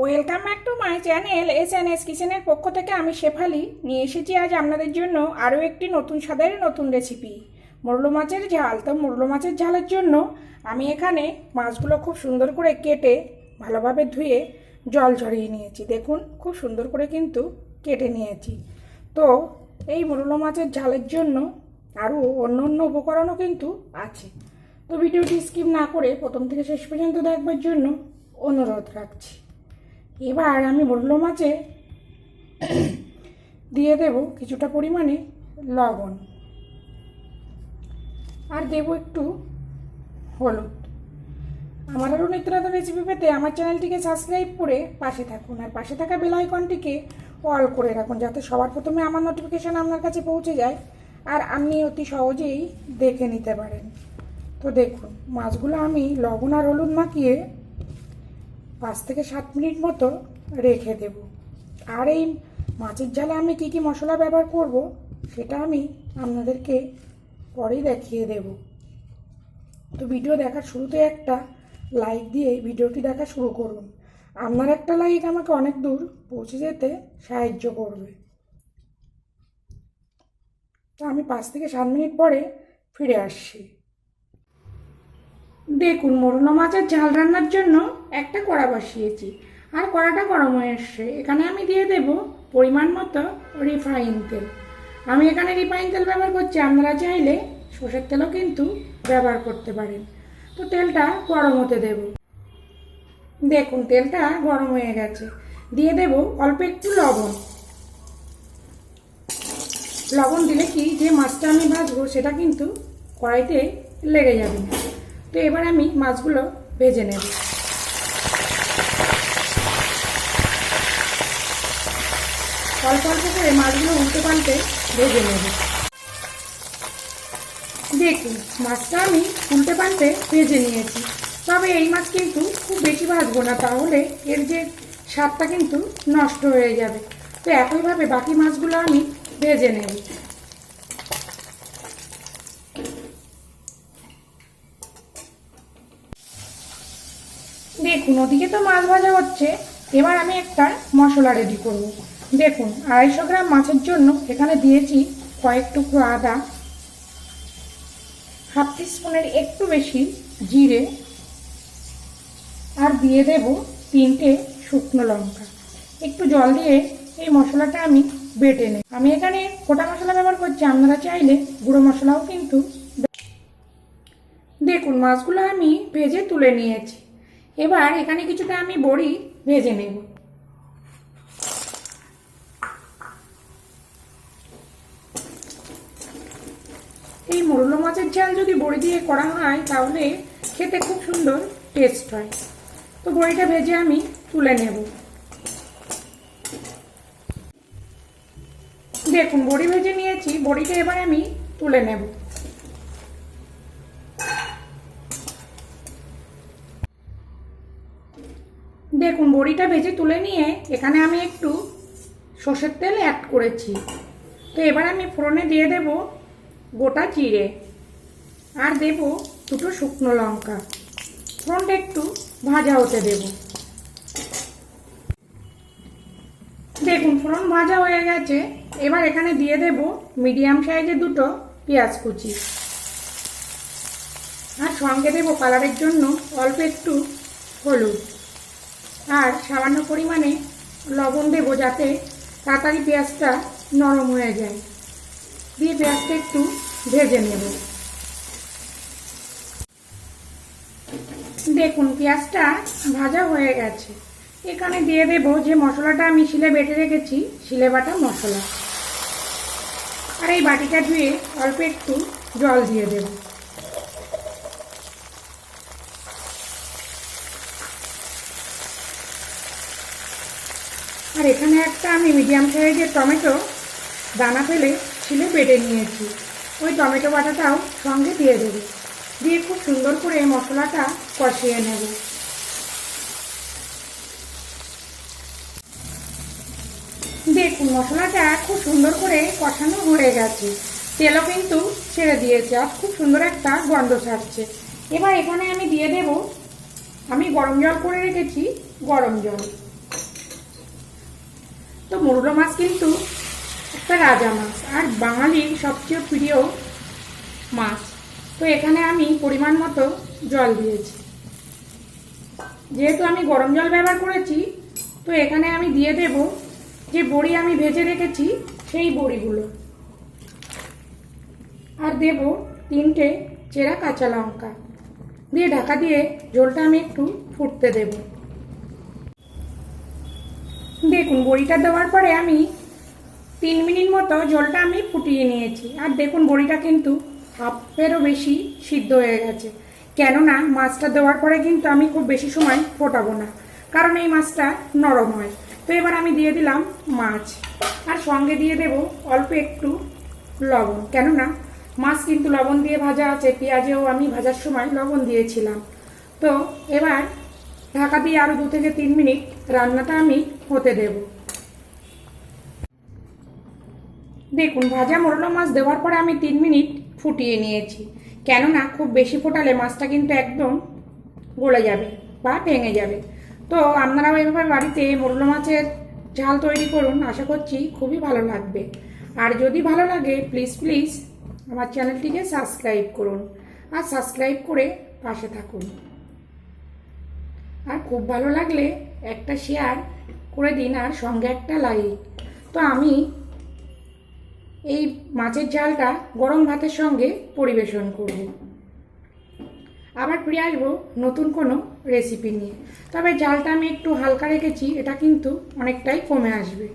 Welcome back to my channel S N S কিচেনের পক্ষ থেকে আমি শেফালি। নিয়ে এসেছি আজ আপনাদের জন্য আরও একটি নতুন স্বাদের নতুন রেসিপি মোরলো মাছের ঝাল। তো মোরলো মাছের ঝালের জন্য আমি এখানে মাছগুলো খুব সুন্দর করে কেটে ভালোভাবে ধুয়ে জল ঝরিয়ে নিয়েছি। দেখুন, খুব সুন্দর করে কিন্তু কেটে নিয়েছি। তো এই মোরলো মাছের ঝালের জন্য আরও অন্য অন্য উপকরণও কিন্তু আছে। তো ভিডিওটি স্কিপ না করে প্রথম থেকে শেষ পর্যন্ত দেখবার জন্য অনুরোধ রাখছি। এবার আমি বলল মাছে দিয়ে দেব কিছুটা পরিমাণে লবণ। আর দেব একটু হলুদ। আমার আরও নিত্য রেসিপি পেতে আমার চ্যানেলটিকে সাবস্ক্রাইব করে পাশে থাকুন। আর পাশে থাকা বেল আইকনটিকে অল করে রাখুন, যাতে সবার প্রথমে আমার নোটিফিকেশান আপনার কাছে পৌঁছে যায় আর আপনি অতি সহজেই দেখে নিতে পারেন। তো দেখুন, মাছগুলো আমি লবণ আর হলুদ মাখিয়ে পাঁচ থেকে সাত মিনিট মতো রেখে দেব। আর এই মাছের ঝালে আমি কি কি মশলা ব্যবহার করব, সেটা আমি আপনাদেরকে পরেই দেখিয়ে দেব। তো ভিডিও দেখার শুরুতে একটা লাইক দিয়ে ভিডিওটি দেখা শুরু করুন। আপনার একটা লাইক আমাকে অনেক দূর পৌঁছে যেতে সাহায্য করবে। তো আমি পাঁচ থেকে সাত মিনিট পরে ফিরে আসছি। দেখুন মোরলা মাছের ঝাল রান্নার জন্য একটা কড়া বসিয়েছি। আর কড়াটা গরম হয়ে এসছে। এখানে আমি দিয়ে দেব পরিমাণ মতো রিফাইন তেল। আমি এখানে রিফাইন তেল ব্যবহার করছি। আপনারা চাইলে সর্ষের তেলও কিন্তু ব্যবহার করতে পারেন। তো তেলটা গরম হতে দেব। দেখুন, তেলটা গরম হয়ে গেছে। দিয়ে দেব অল্প একটু লবণ। লবণ দিলে কি, যে মাছটা আমি ভাজবো, সেটা কিন্তু কড়াইতে লেগে যাবে। না তো এবার আমি মাছগুলো ভেজে নেব। অল্প অল্প করে মাছগুলো উল্টে পাল্টে ভেজে নেব। দেখুন, মাছটা আমি উল্টে পাল্টে ভেজে নিয়েছি। তবে এই মাছ কিন্তু খুব বেশি ভাজবো না, তাহলে এর যে স্বাদটা কিন্তু নষ্ট হয়ে যাবে। তো একইভাবে বাকি মাছগুলো আমি ভেজে নেব। দেখুন ওদিকে তো মাছ ভাজা হচ্ছে, এবার আমি একটা মশলা রেডি করব। দেখুন, আড়াইশো গ্রাম মাছের জন্য এখানে দিয়েছি কয়েক টুকরো আদা, হাফ স্পুনের একটু বেশি জিরে, আর দিয়ে দেব তিনটে শুকনো লঙ্কা। একটু জল দিয়ে এই মশলাটা আমি বেটে নেই আমি এখানে গোটা মশলা ব্যবহার করছি, আপনারা চাইলে গুঁড়ো মশলাও কিন্তু দেখুন, মাছগুলো আমি ভেজে তুলে নিয়েছি। এবার এখানে কিছুটা আমি বড়ি ভেজে নেব। এই মোরলো মাছের ঝাল যদি বড়ি দিয়ে করা হয়, তাহলে খেতে খুব সুন্দর টেস্ট হয়। তো বড়িটা ভেজে আমি তুলে নেব। দেখুন, বড়ি ভেজে নিয়েছি, বড়িটা এবার আমি তুলে নেব। দেখুন, বড়িটা ভেজে তুলে নিয়ে এখানে আমি একটু সর্ষের তেল অ্যাড করেছি। তো এবার আমি ফোড়নে দিয়ে দেব গোটা জিরে আর দেব দুটো শুকনো লঙ্কা। ফোড়নটা একটু ভাজা হতে দেব। দেখুন, ফোড়ন ভাজা হয়ে গেছে। এবার এখানে দিয়ে দেব মিডিয়াম সাইজের দুটো পেঁয়াজ কুচি। আর সঙ্গে দেবো কালারের জন্য অল্প একটু হলুদ। আর সামান্য পরিমাণে লবণ দেবো যাতে তাড়াতাড়ি পেঁয়াজটা নরম হয়ে যায়। দিয়ে পেঁয়াজটা একটু ভেজে নেব। দেখুন, পেঁয়াজটা ভাজা হয়ে গেছে। এখানে দিয়ে দেব যে মশলাটা আমি শিলে বেটে রেখেছি, শিলে বাটা মশলা। আর এই বাটিটা ধুয়ে অল্প একটু জল দিয়ে দেবো। আর এখানে একটা আমি মিডিয়াম সাইজের টমেটো দানা ফেলে ছিলে বেটে নিয়েছি। ওই টমেটো বাটাটাও সঙ্গে দিয়ে দেবো। দিয়ে খুব সুন্দর করে মশলাটা কষিয়ে নেব। দেখুন, মশলাটা খুব সুন্দর করে কষানো হয়ে গেছে। তেলও কিন্তু ছেড়ে দিয়েছে আর খুব সুন্দর একটা গন্ধ ছাড়ছে। এবার এখানে আমি দিয়ে দেব, আমি গরম জল করে রেখেছি, গরম জল। তো মুরুলো মাছ কিন্তু একটা রাজা মাছ, আর বাঙালির সবচেয়ে প্রিয় মাছ। তো এখানে আমি পরিমাণ মতো জল দিয়েছি। যেহেতু আমি গরম জল ব্যবহার করেছি, তো এখানে আমি দিয়ে দেব যে বড়ি আমি ভেজে রেখেছি, সেই বড়িগুলো। আর দেব তিনটে চেরা কাঁচা লঙ্কা। দিয়ে ঢাকা দিয়ে ঝোলটা আমি একটু ফুটতে দেব। দেখুন, বড়িটা দেওয়ার পরে আমি তিন মিনিট মতো জলটা আমি ফুটিয়ে নিয়েছি। আর দেখুন, বড়িটা কিন্তু হাফেরও বেশি সিদ্ধ হয়ে গেছে। কেননা, মাছটা দেওয়ার পরে কিন্তু আমি খুব বেশি সময় ফোটাবো না, কারণ এই মাছটা নরম হয়। তো এবার আমি দিয়ে দিলাম মাছ। আর সঙ্গে দিয়ে দেব অল্প একটু লবণ। কেননা, মাছ কিন্তু লবণ দিয়ে ভাজা আছে, পেঁয়াজেও আমি ভাজার সময় লবণ দিয়েছিলাম। তো এবার ঢাকা দিয়ে আরও দু থেকে তিন মিনিট রান্নাটা আমি হতে দেবো। দেখুন, ভাজা মোরলো মাছ দেওয়ার পরে আমি তিন মিনিট ফুটিয়ে নিয়েছি। কেননা, খুব বেশি ফোটালে মাছটা কিন্তু একদম গলে যাবে বা ভেঙে যাবে। তো আপনারাও এভাবে বাড়িতে মোরলো মাছের ঝাল তৈরি করুন, আশা করছি খুবই ভালো লাগবে। আর যদি ভালো লাগে প্লিজ প্লিজ আমার চ্যানেলটিকে সাবস্ক্রাইব করুন। আর সাবস্ক্রাইব করে পাশে থাকুন। আর খুব ভালো লাগলে একটা শেয়ার করে দিন আর সঙ্গে একটা লাইক তো আমি এই মাছের ঝালটা গরম ভাতের সঙ্গে পরিবেশন করব। আবার ফিরে আসব নতুন কোনো রেসিপি নিয়ে। তবে জালটা আমি একটু হালকা রেখেছি, এটা কিন্তু অনেকটাই কমে আসবে।